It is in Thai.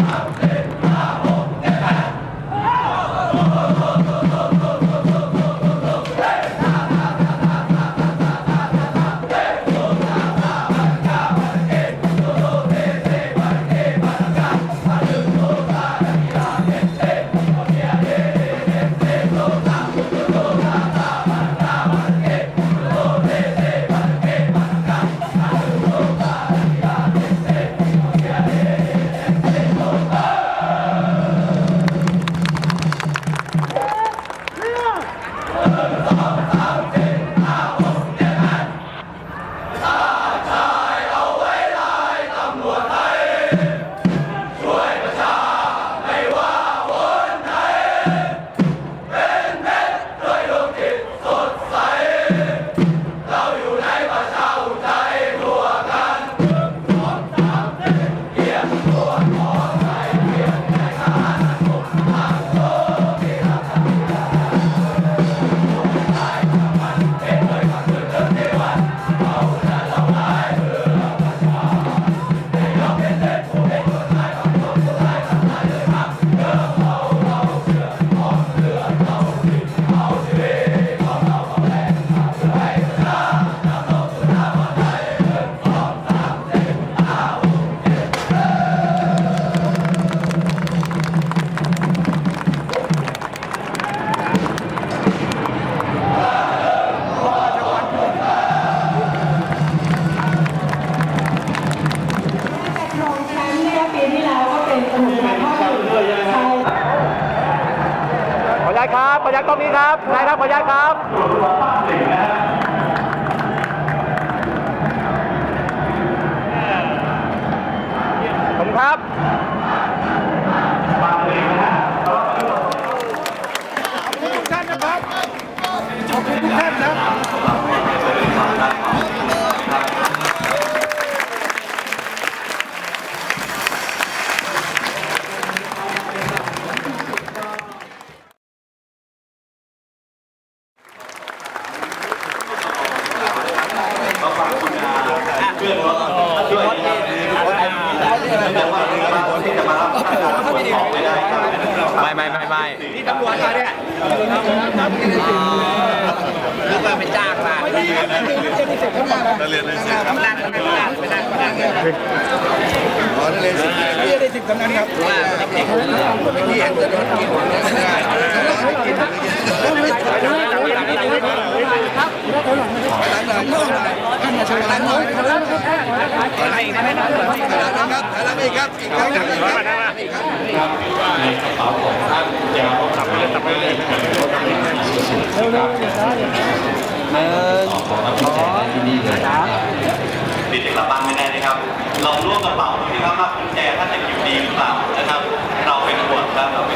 Okay. าตกล้องนี้ครับนายครับขอยักครับผมครับ ไม่ไม่ไม่ไม่นี่ตำรวจมาเนี่ยแล้วก็ไปจ้างมาเรียนในสิบข้างหลังเรียนในสิบข้างหลังไปนั่งไปนั่งไปนั่งขอได้เลยสิพี่ได้สิบกำนันครับว่าเด็กพี่เห็นจะโดนกินไม่ได้ไม่กินล้างหน่อย ท่านมาช่วยล้างหน่อยล้างครับล้างอีกครับอีกครั้งนึงครับปิดกลับบ้านไม่ได้นะครับลองล้วงกระเป๋าดูสิครับว่ากุญแจท่านจะอยู่ดีหรือเปล่านะครับ เราเป็นห่วงครับ